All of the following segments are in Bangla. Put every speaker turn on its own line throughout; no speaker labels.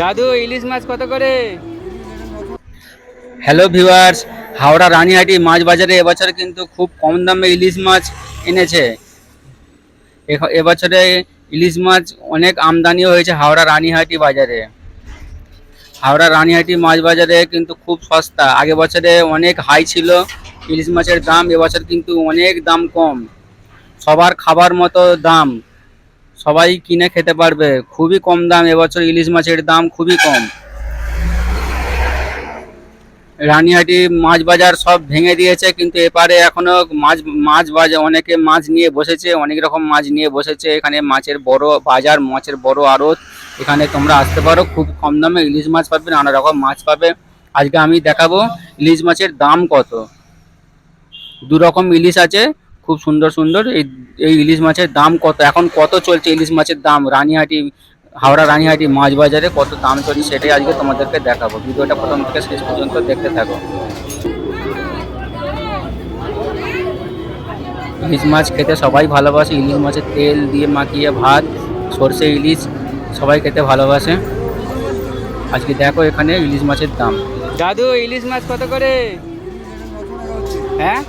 দাদু, ইলিশ মাছ কত করে?
হ্যালো ভিউয়ার্স হাওড়া রানীহাটি মাছ বাজারে এবছর কিন্তু খুব কম দামে ইলিশ মাছ এনেছে। এবছরে ইলিশ মাছ অনেক আমদানিও হয়েছে হাওড়া রানীহাটি বাজারে। হাওড়া রানীহাটি মাছ বাজারে কিন্তু খুব সস্তা। আগে বছরে অনেক হাই ছিল ইলিশ মাছের দাম, এবছর কিন্তু অনেক দাম কম। সবার খাবার মতো দাম। সবাই কিনে খেতে পারবে। খুবই কম দাম, এবছর ইলিশ মাছের দাম খুবই কম। রানীহাটি মাছ বাজার সব ভেঙে দিয়েছে, কিন্তু এপারে এখনও মাছ মাছ বাজার অনেকে মাছ নিয়ে বসেছে, অনেক রকম মাছ নিয়ে বসেছে। এখানে মাছের বড় বাজার, মাছের বড় আড়ত। এখানে তোমরা আসতে পারো, খুব কম দামে ইলিশ মাছ পাবে, নানা রকম মাছ পাবে। আজকে আমি দেখাবো ইলিশ মাছের দাম কত। দু রকম ইলিশ আছে খুব সুন্দর সুন্দর। এই এই ইলিশ মাছের দাম কত? এখন কত চলছে ইলিশ মাছের দাম? রানীহাটি, হাওড়া রানীহাটি মাছ বাজারে কত দাম চলছে সেটাই আজকে তোমাদেরকে দেখাবো। ভিডিওটা প্রথম থেকে শেষ পর্যন্ত দেখতে থাকো। ইলিশ মাছ খেতে সবাই ভালোবাসে। ইলিশ মাছের তেল দিয়ে মাখিয়ে ভাত, সর্ষে ইলিশ সবাই খেতে ভালোবাসে। আজকে দেখো এখানে ইলিশ মাছের দাম।
দাদু, ইলিশ মাছ কত করে? হ্যাঁ?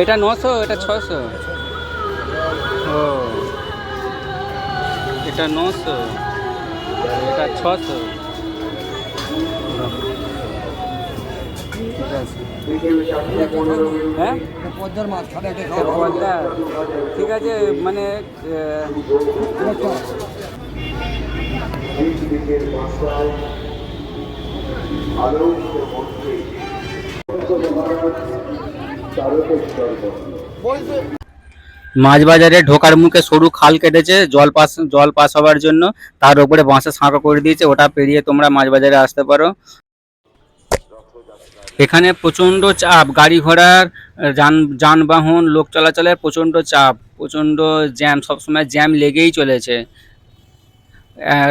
এটা নশো এটা ছশো ও। এটা নশো। এটা ছশো। হ্যাঁ। ঠিক আছে মানে
মাছ বাজারে ঢোকার মুখে সরু খাল কেটেছে, জল পাস জল পাস হওয়ার জন্য। তার উপরে বাঁশের সাঁকো করে দিয়েছে, ওটা পেরিয়ে তোমরা মাছ বাজারে আসতে পারো। এখানে প্রচণ্ড চাপ, গাড়ি ঘোড়ার যান, যানবাহন, লোক চলাচলের প্রচণ্ড চাপ, প্রচণ্ড জ্যাম, সবসময় জ্যাম লেগেই চলেছে।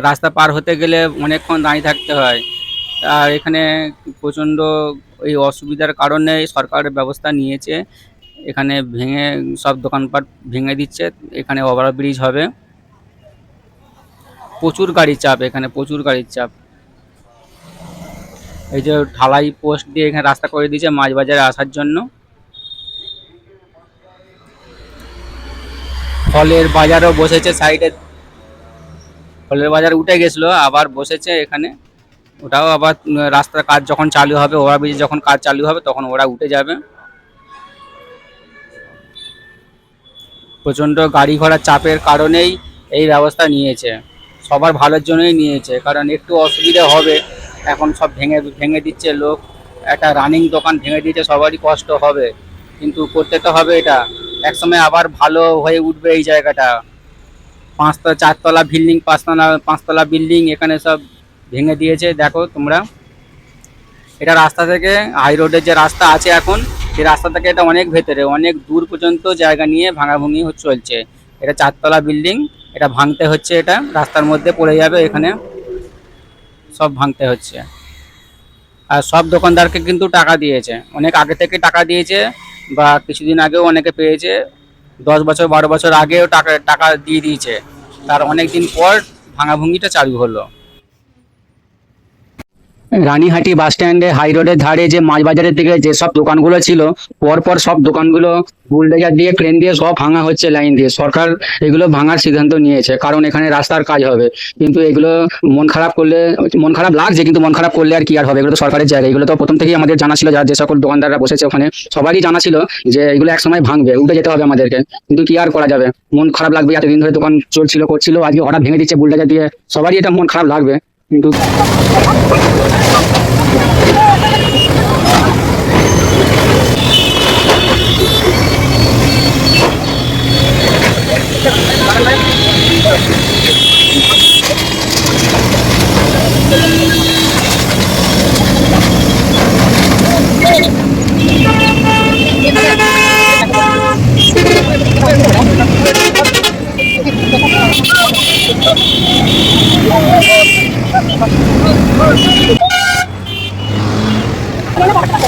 রাস্তা পার হতে গেলে অনেকক্ষণ দাঁড়িয়ে থাকতে হয়। আর এখানে প্রচণ্ড এই অসুবিধার কারণে সরকার ব্যবস্থা নিয়েছে। এখানে ভেঙে সব দোকানপাট ভেঙে দিচ্ছে। এখানে ওভারব্রিজ হবে। প্রচুর গাড়ির চাপ এখানে, প্রচুর গাড়ির চাপ। এই যে ঢালাই পোস্ট দিয়ে এখানে রাস্তা করে দিয়েছে মাছ বাজারে আসার জন্য। ফলের বাজারও বসেছে সাইডে। ফলের বাজার উঠে গেছিল, আবার বসেছে এখানে। ওটাও আবার রাস্তার কাজ যখন চালু হবে ওভারব্রিজ যখন কাজ চালু হবে, তখন ওরা উঠে যাবে। প্রচণ্ড গাড়ি ঘোড়ার চাপের কারণেই এই ব্যবস্থা নিয়েছে। সবার ভালোর জন্যই নিয়েছে, কারণ একটু অসুবিধা হবে, এখন সব ভেঙে ভেঙে দিচ্ছে লোক। একটা রানিং দোকান ভেঙে দিয়েছে সবারই কষ্ট হবে, কিন্তু করতে তো হবে এটা। একসময় আবার ভালো হয়ে উঠবে এই জায়গাটা। পাঁচতলা, চারতলা বিল্ডিং পাঁচতলা পাঁচতলা বিল্ডিং এখানে সব ভেঙে দিয়েছে। দেখো তোমরা। এটা রাস্তা থেকে হাই রোডের যে রাস্তা আছে এখন সেই রাস্তা থেকে এটা অনেক ভেতরে, অনেক দূর পর্যন্ত জায়গা নিয়ে ভাঙাভুঙি চলছে। এটা চারতলা বিল্ডিং এটা ভাঙতে হচ্ছে এটা, রাস্তার মধ্যে পড়ে যাবে এখানে। সব ভাঙতে হচ্ছে। আর সব দোকানদারকে কিন্তু টাকা দিয়েছে। অনেক আগে থেকে টাকা দিয়েছে বা কিছুদিন আগেও অনেকে পেয়েছে। দশ বছর, বারো বছর আগেও টাকা টাকা দিয়ে দিয়েছে। তার অনেক দিন পর ভাঙাভুঙিটা চালু হলো। রানীহাটি বাস স্ট্যান্ডে হাই রোডের ধারে যে মাছ বাজারের দিকে যেসব দোকানগুলো ছিল, পরপর সব দোকানগুলো বুলডোজার দিয়ে ক্রেন দিয়ে সব ভাঙা হচ্ছে লাইন দিয়ে। সরকার এগুলো ভাঙার সিদ্ধান্ত নিয়েছে, কারণ এখানে রাস্তার কাজ হবে। কিন্তু এগুলো মন খারাপ করলে, মন খারাপ লাগছে, কিন্তু মন খারাপ করলে আর কি আর হবে? এগুলো তো সরকারের জায়গা। এগুলো তো প্রথম থেকেই আমাদের জানা ছিল, যারা যে সকল দোকানদাররা বসেছে ওখানে, সবারই জানা ছিল যে এগুলো একসময় ভাঙবে উঠে যেতে হবে আমাদেরকে। কিন্তু কি আর করা যাবে? মন খারাপ লাগবে, এতদিন ধরে দোকান চলছিল, করছিল, আজকে হঠাৎ ভেঙে দিচ্ছে বুলডোজার দিয়ে। সবারই এটা মন খারাপ লাগবে। কিন্তু